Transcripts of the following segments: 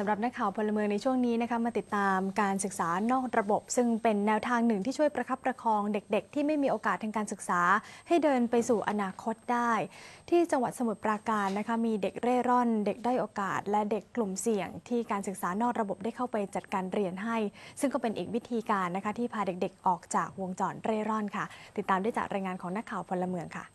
สำหรับนักข่าวพลเมืองในช่วงนี้นะคะมาติดตามการศึกษานอกระบบ ซึ่งเป็นแนวทางหนึ่งที่ช่วยประคับประคองเด็กๆ ที่ไม่มีโอกาสทางการศึกษา ให้เดินไปสู่อนาคตได้ ที่จังหวัดสมุทรปราการนะคะมีเด็กเร่ร่อน เด็กได้โอกาส และเด็กกลุ่มเสี่ยง ที่การศึกษานอกระบบได้เข้าไปจัดการเรียนให้ ซึ่งก็เป็นอีกวิธีการนะคะที่พาเด็กๆ ออกจากวงจรเร่ร่อนค่ะ ติดตามได้จากรายงานของนักข่าวพลเมืองค่ะ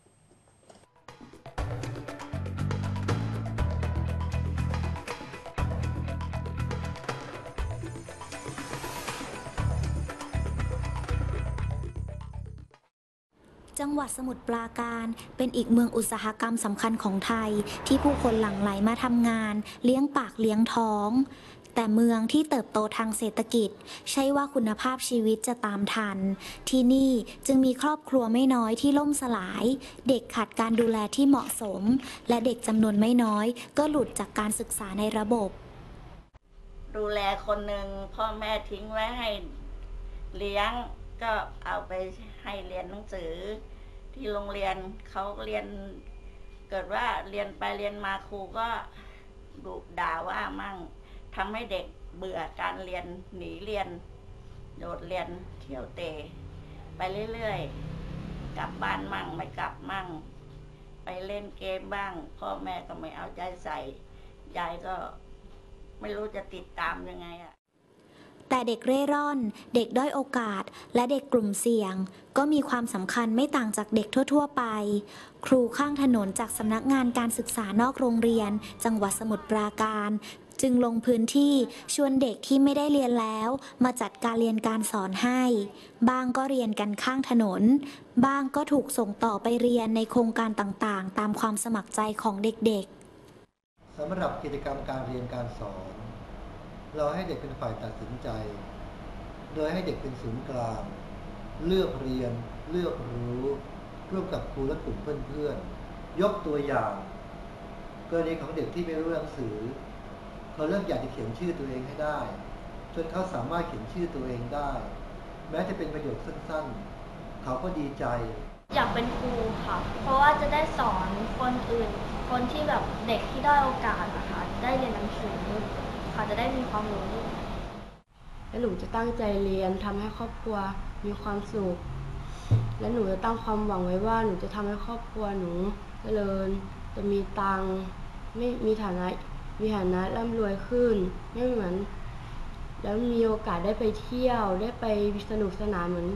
จังหวัดสมุทรปราการเป็นอีกเมืองอุตสาหกรรมสำคัญของไทย ที่ผู้คนหลั่งไหลมาทำงาน เลี้ยงปากเลี้ยงท้อง แต่เมืองที่เติบโตทางเศรษฐกิจ ใช่ว่าคุณภาพชีวิตจะตามทัน ที่นี่จึงมีครอบครัวไม่น้อยที่ล่มสลาย เด็กขาดการดูแลที่เหมาะสม และเด็กจำนวนไม่น้อย ก็หลุดจากการศึกษาในระบบ ดูแลคนหนึ่งพ่อแม่ทิ้งไว้ให้เลี้ยง ก็เอาไปให้เรียนหนังสือที่โรงเรียนเขาเรียน เกิดว่าเรียนไปเรียนมาครูก็ดุด่าว่ามั่งทำให้เด็กเบื่อการเรียนหนีเรียน โดดเรียนเที่ยวเตะไปเรื่อยๆ กลับบ้านมั่งไม่กลับมั่ง ไปเล่นเกมบ้าง พ่อแม่ก็ไม่เอาใจใส่ยายก็ไม่รู้จะติดตามยังไงอะ แต่เด็กเร่ร่อน เด็กด้อยโอกาส และเด็กกลุ่มเสี่ยง ก็มีความสำคัญไม่ต่างจากเด็กทั่ว ๆ ไป ครูข้างถนนจากสำนักงานการศึกษานอกโรงเรียน จังหวัดสมุทรปราการจึงลงพื้นที่ชวนเด็กที่ไม่ได้เรียนแล้ว มาจัดการเรียนการสอนให้ บางก็เรียนกันข้างถนน บางก็ถูกส่งต่อไปเรียนในโครงการต่างๆ ตามความสมัครใจของเด็กๆสำหรับกิจกรรมการเรียนการสอน เราให้เด็กเป็นฝ่ายตัดสินใจ โดยให้เด็กเป็นศูนย์กลาง เลือกเรียน เลือกรู้ ร่วมกับครูและกลุ่มเพื่อนๆ ยกตัวอย่าง กรณีของเด็กที่ไม่รู้หนังสือ เขาเริ่มอยากจะเขียนชื่อตัวเองให้ได้ จนเขาสามารถเขียนชื่อตัวเองได้ แม้จะเป็นประโยคสั้นๆ เขาก็ดีใจ อยากเป็นครูค่ะ เพราะว่าจะได้สอนคนอื่น คนที่แบบเด็กที่ได้อยโอกาสนะคะ ได้เรียนหนังสือ จะได้มีความรู้และหนูจะตั้งใจเรียนทำให้ครอบครัวมีความสุข และหนูจะตั้งความหวังไว้ว่าหนูจะทำให้ครอบครัวหนูเจริญ จะมีตังค์ไม่มีฐานะมีฐานะร่ำรวยขึ้นไม่เหมือน แล้วมีโอกาสได้ไปเที่ยวได้ไปสนุกสนานเหมือน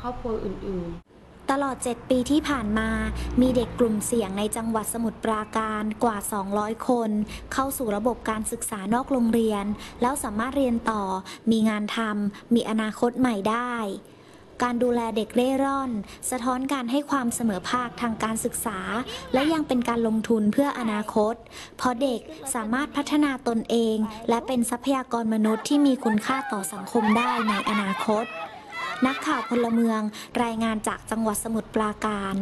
ครอบครัวอื่น ๆ ตลอด 7 ปีที่ผ่านมา มีเด็กกลุ่มเสี่ยงในจังหวัดสมุทรปราการกว่า 200 คน เข้าสู่ระบบการศึกษานอกโรงเรียน แล้วสามารถเรียนต่อ มีงานทำมีอนาคตใหม่ได้ การดูแลเด็กเร่ร่อน สะท้อนการให้ความเสมอภาคทางการศึกษา และยังเป็นการลงทุนเพื่ออนาคต เพราะเด็กสามารถพัฒนาตนเอง และเป็นทรัพยากรมนุษย์ที่มีคุณค่าต่อสังคมได้ในอนาคต นักข่าวพลเมืองรายงานจากจังหวัดสมุทรปราการ